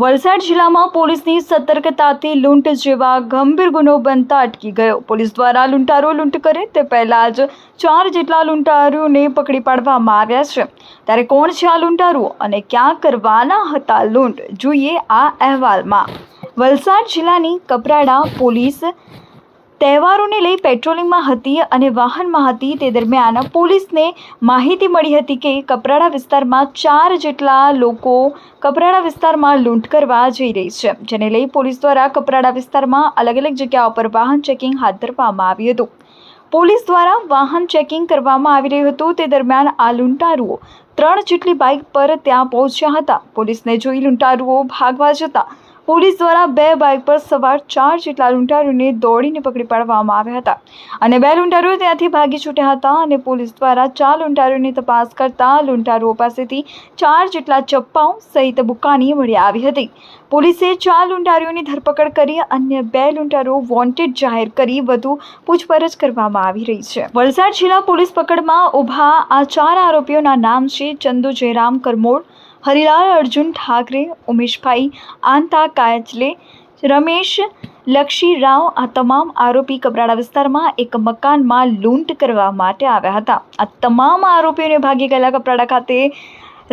વલસાડ જિલ્લામાં પોલીસની સતર્કતાથી લૂંટ જેવા ગંભીર ગુનો બનતા અટકી ગયો. પોલીસ દ્વારા લૂંટારો લૂંટ કરે તે પહેલાં જ ચાર જેટલા લૂંટારુઓને પકડી પાડવામાં આવ્યા છે. ત્યારે કોણ છે આ લૂંટારો અને ક્યાં કરવાના હતા લૂંટ? જોઈએ આ અહેવાલમાં. વલસાડ જિલ્લાની કપરાડા પોલીસ તહેવારોને લઈ પેટ્રોલિંગમાં હતી અને વાહનમાં હતી. તે દરમિયાન પોલીસને માહિતી મળી હતી કે કપરાડા વિસ્તારમાં ચાર જેટલા લોકો કપરાડા વિસ્તારમાં લૂંટ કરવા જઈ રહી છે, જેને લઈ પોલીસ દ્વારા કપરાડા વિસ્તારમાં અલગ અલગ જગ્યાઓ પર વાહન ચેકિંગ હાથ ધરવામાં આવ્યું હતું. પોલીસ દ્વારા વાહન ચેકિંગ કરવામાં આવી રહ્યું હતું. તે દરમિયાન આ લૂંટારુઓ ત્રણ જેટલી બાઇક પર ત્યાં પહોંચ્યા હતા. પોલીસને જોઈ લૂંટારુઓ ભાગવા જતા પોલીસ દ્વારા બે બાઇક પર સવાર ચાર જેટલા લૂંટારુઓને દોડીને પકડી પાડવામાં આવ્યા હતા. અને બે લૂંટારુઓ ત્યાંથી ભાગી છૂટ્યા હતા અને પોલીસ દ્વારા ચાર લૂંટારુઓની તપાસ કરતા લૂંટારુઓ પાસેથી ચાર જેટલા ચપ્પાઓ સહિત બુકાની મળી આવી હતી. પોલીસે ચાર લૂંટારુઓની ધરપકડ કરી અન્ય બે લૂંટારુઓ વોન્ટેડ જાહેર કરી વધુ પૂછપરછ કરવામાં આવી રહી છે. વલસાડ જિલ્લા પોલીસ પકડમાં ઊભા આ ચાર આરોપીઓના નામ છે ચંદુ જયરામ કરમોડ હરિલાલ અર્જુન ઠાકરે, ઉમેશભાઈ આંતા કાયચલે રમેશ લક્ષી રાવ આ તમામ આરોપી કપરાડા વિસ્તારમાં એક મકાનમાં લૂંટ કરવા માટે આવ્યા હતા. આ તમામ આરોપીઓને ભાગી ગયેલા કપરાડા ખાતે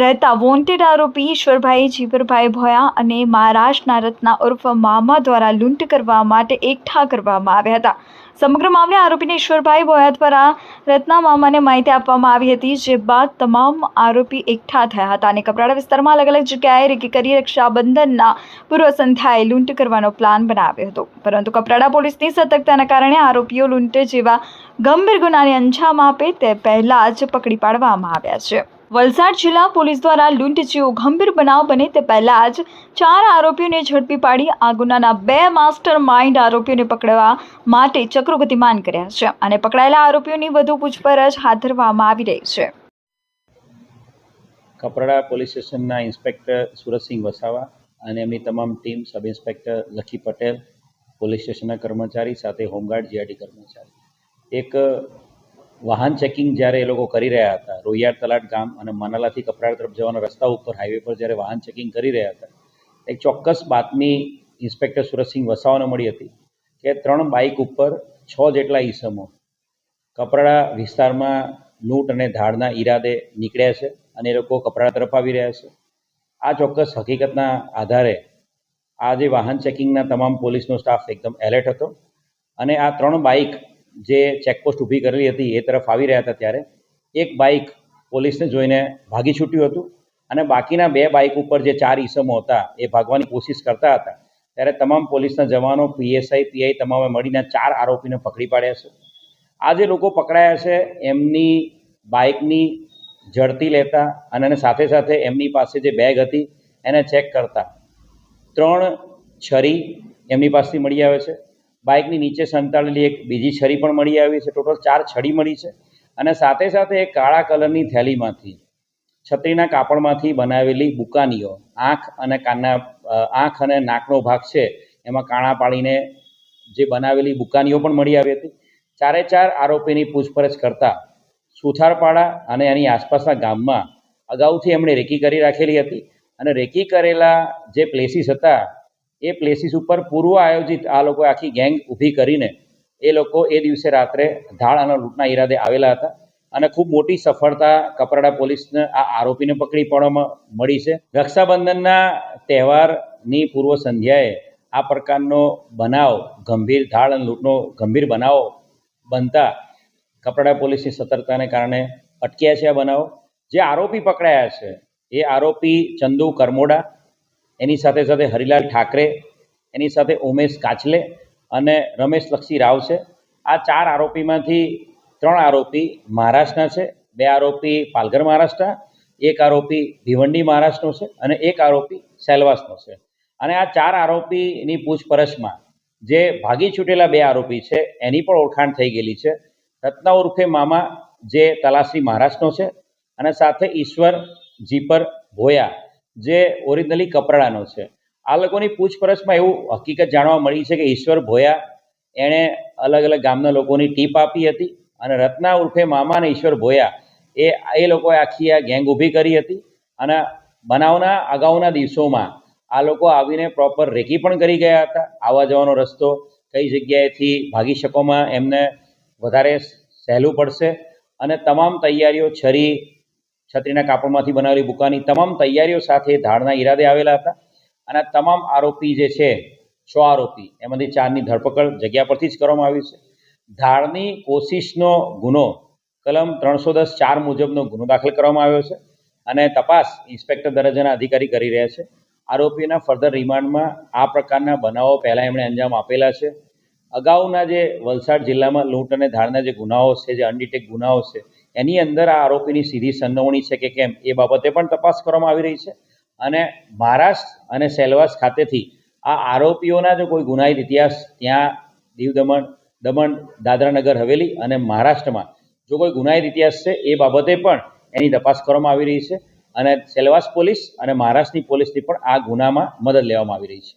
રહેતા વોન્ટેડ આરોપી ઈશ્વરભાઈ જીવરભાઈ ભોયા અને મહારાષ્ટ્રના રત્ના ઉર્ફ મામા દ્વારા લૂંટ કરવા માટે એકઠા કરવામાં આવ્યા હતા. સમગ્ર મામલે આરોપીને ઈશ્વરભાઈ ભોયા દ્વારા રત્ના મામાને માહિતી આપવામાં આવી હતી, જે બાદ તમામ આરોપી એકઠા થયા હતા અને કપરાડા વિસ્તારમાં અલગ અલગ જગ્યાએ રેકી કરી રક્ષાબંધનના પૂર્વ સંધ્યાએ લૂંટ કરવાનો પ્લાન બનાવ્યો હતો. પરંતુ કપરાડા પોલીસની સતર્કતાના કારણે આરોપીઓ લૂંટ જેવા ગંભીર ગુનાને અંજામ આપે તે પહેલાં જ પકડી પાડવામાં આવ્યા છે. વલસાડ જિલ્લા પોલીસ દ્વારા લૂંટ જેવો ગંભીર બનાવ બને તે પહેલાં જ ચાર આરોપીઓને ઝડપી પાડી આ ગુનાના બે માસ્ટર માઇન્ડ આરોપીઓને પકડવા માટે ચક્રો ગતિમાન કર્યા છે અને પકડાયેલા આરોપીઓની વધુ પૂછપરછ હાથ ધરવામાં આવી રહી છે. કપરાડા પોલીસ સ્ટેશનના ઇન્સ્પેક્ટર સુરતસિંહ વસાવા અને એમની તમામ ટીમ સબ ઇન્સ્પેક્ટર લખી પટેલ, પોલીસ સ્ટેશનના કર્મચારી સાથે હોમગાર્ડ જીઆરડી કર્મચારી. એક વાહન ચેકિંગ જ્યારે એ લોકો કરી રહ્યા હતા રોહિયાર તલાટ ગામ અને મનાલાથી કપરાડ તરફ જવાના રસ્તા ઉપર હાઈવે પર જ્યારે વાહન ચેકિંગ કરી રહ્યા હતા, એક ચોક્કસ બાતમી ઇન્સ્પેક્ટર સુરતસિંહ વસાવાને મળી હતી કે ત્રણ બાઇક ઉપર છ જેટલા ઈસમો કપરાડા વિસ્તારમાં લૂંટ અને ધાડના ઈરાદે નીકળ્યા છે અને એ લોકો કપરાડા તરફ આવી રહ્યા છે. આ ચોક્કસ હકીકતના આધારે આ જે વાહન ચેકિંગના તમામ પોલીસનો સ્ટાફ એકદમ એલર્ટ હતો અને આ ત્રણ બાઇક જે ચેકપોસ્ટ ઊભી કરેલી હતી એ તરફ આવી રહ્યા હતા ત્યારે, એક બાઇક પોલીસને જોઈને ભાગી છૂટ્યું હતું અને બાકીના બે બાઇક ઉપર જે ચાર ઈસમો હતા એ ભાગવાની કોશિશ કરતા હતા. ત્યારે તમામ પોલીસના જવાનો, પીએસઆઈ, પીઆઈ તમામે મળીને ચાર આરોપીને પકડી પાડ્યા છે. આ જે લોકો પકડાયા છે, એમની બાઇકની ઝડતી લેતા અને એને સાથે સાથે એમની પાસે જે બેગ હતી એને ચેક કરતા. ત્રણ છરી એમની પાસેથી મળી આવે છે. બાઇકની નીચે સંતાડેલી એક બીજી છરી પણ મળી આવી છે. ટોટલ ચાર છડી મળી છે અને સાથે સાથે એક કાળા કલરની થેલીમાંથી, છત્રીના કાપડમાંથી બનાવેલી બુકાનીઓ, આંખ અને કાનના આંખ અને નાકનો ભાગ છે. એમાં કાણા પાડીને જે બનાવેલી બુકાનીઓ પણ મળી આવી હતી. ચારે ચાર આરોપીની પૂછપરછ કરતા સુથારપાડા અને એની આસપાસના ગામમાં અગાઉથી એમણે રેકી કરી રાખેલી હતી અને રેકી કરેલા જે પ્લેસીસ હતા એ પ્લેસીસ ઉપર પૂર્વ આયોજિત આ લોકો આખી ગેંગ ઊભી કરીને એ લોકો એ દિવસે રાત્રે ધાળ અને લૂંટના ઈરાદે આવેલા હતા. અને ખૂબ મોટી સફળતા કપરાડા પોલીસને આ આરોપીને પકડી પાડવામાં મળી છે. રક્ષાબંધનના તહેવારની પૂર્વ સંધ્યાએ આ પ્રકારનો બનાવ, ગંભીર ધાળ અને લૂંટનો ગંભીર બનાવો બનતા કપરાડા પોલીસની સતર્કતાને કારણે અટક્યા છે આ બનાવો. જે આરોપી પકડાયા છે એ આરોપી ચંદુ કરમોડા એની સાથે સાથે હરિલાલ ઠાકરે, એની સાથે ઉમેશ કાચલે અને રમેશ લક્ષી રાવ છે. આ ચાર આરોપીમાંથી ત્રણ આરોપી મહારાષ્ટ્રના છે, બે આરોપી પાલઘર મહારાષ્ટ્ર એક આરોપી ભિવંડી મહારાષ્ટ્રનો છે અને એક આરોપી સેલવાસનો છે. અને આ ચાર આરોપીની પૂછપરછમાં જે ભાગી છૂટેલા બે આરોપી છે, એની પણ ઓળખાણ થઈ ગયેલી છે. રત્ના ઉર્ફે મામા જે તલાસી મહારાષ્ટ્રનો છે અને સાથે ઈશ્વર જીપર ભોયા જે ઓરિજિનલી કપરાડાનો છે. આ લોકોની પૂછપરછમાં એવું હકીકત જાણવા મળી છે કે ઈશ્વર ભોયા એણે અલગ અલગ ગામના લોકોની ટીપ આપી હતી અને રત્ના ઉર્ફે મામા અને ઈશ્વર ભોયા એ એ લોકોએ આખી આ ગેંગ ઊભી કરી હતી અને બનાવના અગાઉના દિવસોમાં આ લોકો આવીને પ્રોપર રેકી પણ કરી ગયા હતા. આવવા જવાનો રસ્તો કઈ જગ્યાએથી ભાગી શકોમાં એમને વધારે સહેલું પડશે અને તમામ તૈયારીઓ છરી છત્રીના કાપડમાંથી બનાવેલી બુકાની તમામ તૈયારીઓ સાથે ધાડના ઈરાદે આવેલા હતા. અને તમામ આરોપી જે છે છ આરોપી, એમાંથી ચારની ધરપકડ જગ્યા પરથી જ કરવામાં આવી છે. ધાડની કોશિશનો ગુનો, કલમ ત્રણસો દસ ચાર મુજબનો ગુનો દાખલ કરવામાં આવ્યો છે અને તપાસ ઇન્સ્પેક્ટર દરજ્જાના અધિકારી કરી રહ્યા છે. આરોપીના ફર્ધર રિમાન્ડમાં આ પ્રકારના બનાવો પહેલાં એમણે અંજામ આપેલા છે. અગાઉના જે વલસાડ જિલ્લામાં લૂંટ અને ધાડના જે ગુનાઓ છે, જે અનડિટેક ગુનાઓ છે એની અંદર આ આરોપીની સીધી સંડોવણી છે કે કેમ, એ બાબતે પણ તપાસ કરવામાં આવી રહી છે. અને મહારાષ્ટ્ર અને સેલવાસ ખાતેથી આ આરોપીઓના જો કોઈ ગુનાહિત ઇતિહાસ, ત્યાં દીવ દમણ દમણ, દાદરાનગર, હવેલી અને મહારાષ્ટ્રમાં જો કોઈ ગુનાહિત ઇતિહાસ છે, એ બાબતે પણ એની તપાસ કરવામાં આવી રહી છે. અને સેલવાસ પોલીસ અને મહારાષ્ટ્રની પોલીસની પણ આ ગુનામાં મદદ લેવામાં આવી રહી છે.